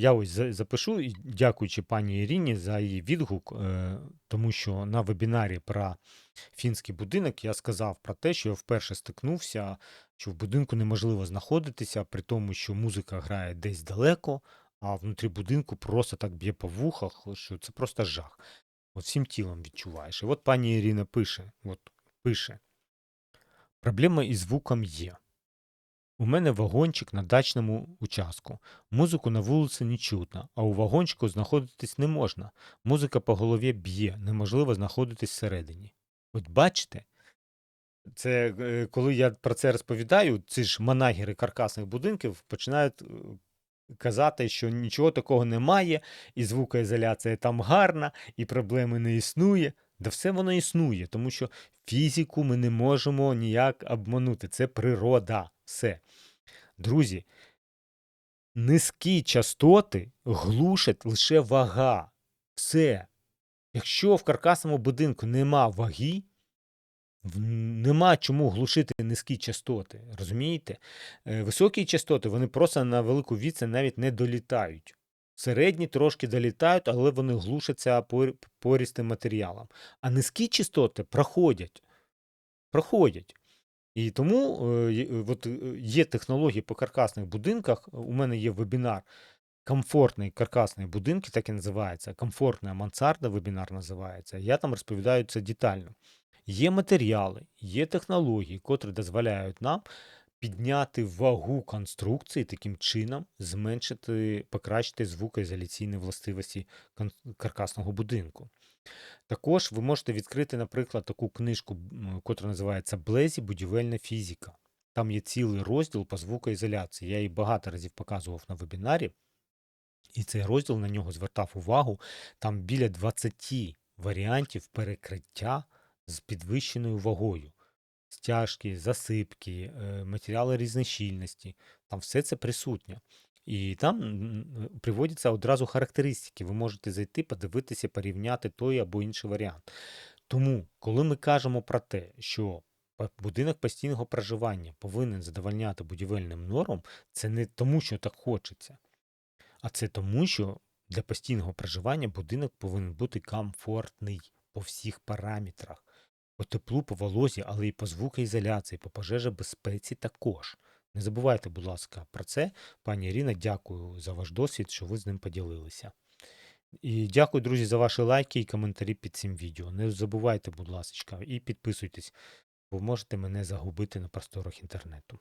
Я ось запишу, дякуючи пані Ірині за її відгук, е, тому що на вебінарі про фінський будинок я сказав про те, що я вперше стикнувся, що в будинку неможливо знаходитися, при тому, що музика грає десь далеко, а внутрі будинку просто так б'є по вухах, що це просто жах. От всім тілом відчуваєш. І от пані Ірина пише: от, пише: Проблема із звуком є. У мене вагончик на дачному участку. Музику на вулиці не чутно, а у вагончику знаходитись не можна. Музика по голові б'є, неможливо знаходитись всередині. От бачите? Це е, коли я про це розповідаю, ці ж манагери каркасних будинків починають е, казати, що нічого такого немає, і звукоізоляція там гарна, і проблеми не існує. Да все воно існує, тому що фізику ми не можемо ніяк обманути. Це природа. Все. Друзі, низькі частоти глушать лише вага. Все. Якщо в каркасному будинку нема ваги, нема чому глушити низькі частоти. Розумієте? Е, Високі частоти вони просто на велику відстань навіть не долітають. Середні трошки долітають, але вони глушаться порістим матеріалом. А низькі частоти проходять. Проходять. І тому е, от, е, є технології по каркасних будинках. У мене є вебінар комфортний каркасний будинки, так і називається. Комфортна мансарда вебінар називається. Я там розповідаю це детально. Є матеріали, є технології, котрі дозволяють нам підняти вагу конструкції, таким чином зменшити, покращити звукоізоляційні властивості каркасного будинку. Також ви можете відкрити, наприклад, таку книжку, котра називається Блезі Будівельна фізика. Там є цілий розділ по звукоізоляції. Я її багато разів показував на вебінарі, і цей розділ на нього звертав увагу. Там біля 20 варіантів перекриття з підвищеною вагою. Стяжки, засипки, е, матеріали різнощільності. Там все це присутнє. І там приводяться одразу характеристики. Ви можете зайти, подивитися, порівняти той або інший варіант. Тому, коли ми кажемо про те, що будинок постійного проживання повинен задовольняти будівельним нормам, це не тому, що так хочеться, а це тому, що для постійного проживання будинок повинен бути комфортний по всіх параметрах. По теплу, по волозі, але і по звукоізоляції, по пожежебезпеці також. Не забувайте, будь ласка, про це. Пані Ірина, дякую за ваш досвід, що ви з ним поділилися. І дякую, друзі, за ваші лайки і коментарі під цим відео. Не забувайте, будь ласка, і підписуйтесь, бо можете мене загубити на просторах інтернету.